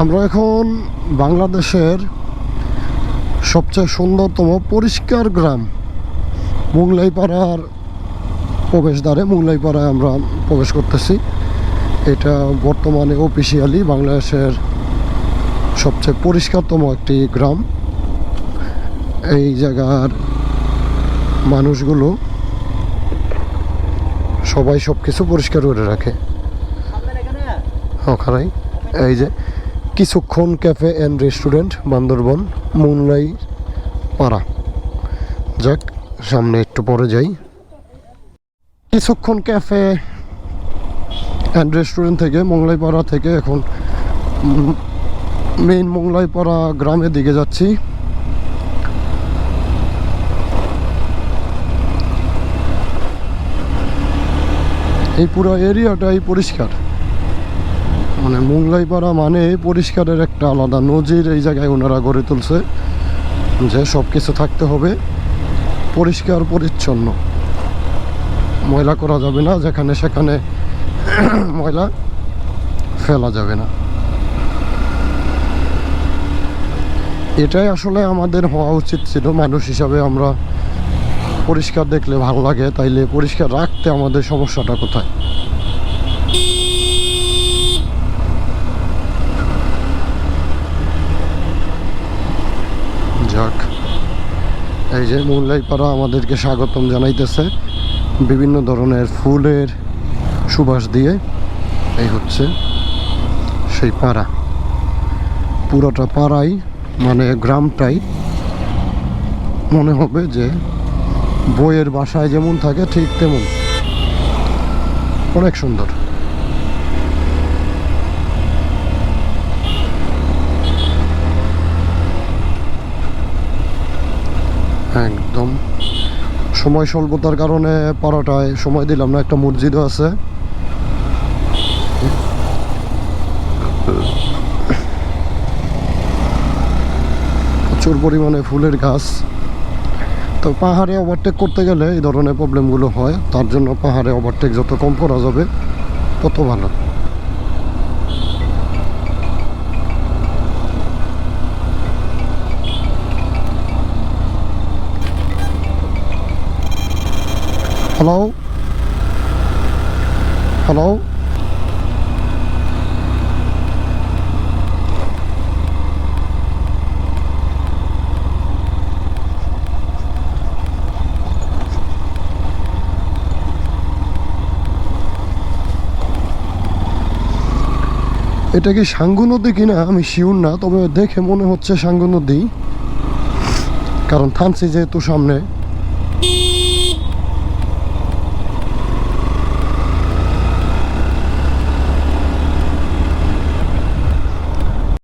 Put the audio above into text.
আমরা এখন বাংলাদেশের সবচেয়ে সুন্দরতম পরিষ্কার গ্রাম মুংলাইপাড়ার প্রবেশদ্বারে মুংলাইপাড়ায় আমরা প্রবেশ করতেছি। এটা বর্তমানে অফিসিয়ালি বাংলাদেশের সবচেয়ে পরিষ্কারতম একটি গ্রাম। এই জায়গার মানুষগুলো সবাই সব কিছু পরিষ্কার করে রাখে। ওখানেই এই যে কিছুক্ষণ cafe and restaurant, Bandarban, Munlai পাড়া। যাক, সামনে একটু পরে যাই। কিছুক্ষণ ক্যাফে অ্যান্ড রেস্টুরেন্ট থেকে মোংলাইপাড়া থেকে এখন মেইন মোংলাইপাড়া গ্রামের দিকে যাচ্ছি। এই পুরো এরিয়াটাই পরিষ্কার। মানে মোংলাইপাড়া মানে পরিষ্কারের একটা আলাদা নজির এই জায়গায় ওনারা গড়ে তুলছে যে সব কিছু থাকতে হবে পরিষ্কার, পরিচ্ছন্ন। ময়লা করা যাবে না, যেখানে সেখানে ময়লা ফেলা যাবে না। এটাই আসলে আমাদের হওয়া উচিত ছিল। মানুষ হিসাবে আমরা পরিষ্কার দেখলে ভালো লাগে, তাইলে পরিষ্কার রাখতে আমাদের সমস্যাটা কোথায় যাক এই যে মোল্লাইপাড়া আমাদেরকে স্বাগতম জানাইতেছে। বিভিন্ন ধরনের ফুলের সুবাস দিয়ে এই হচ্ছে সেই পাড়া। পুরোটা পাড়াই মানে গ্রামটাই। মনে হবে যে বইয়ের বাসায় যেমন থাকে ঠিক তেমন। অনেক সুন্দর। একদম। সময় স্বল্পতার কারণে পাড়াটায় সময় দিলাম না, একটা মসজিদও আছে। প্রচুর পরিমাণে ফুলের গাছ। তো পাহাড়ে ওভারটেক করতে গেলে এই ধরনের প্রবলেমগুলো হয়, তার জন্য পাহাড়ে ওভারটেক যত কম করা যাবে, তত ভালো। হ্যালো হ্যালো এটা কি সাঙ্গু নদী কিনা? আমি শিওর না, তবে দেখে মনে হচ্ছে সাঙ্গু নদী। কারণ থামছি যেহেতু সামনে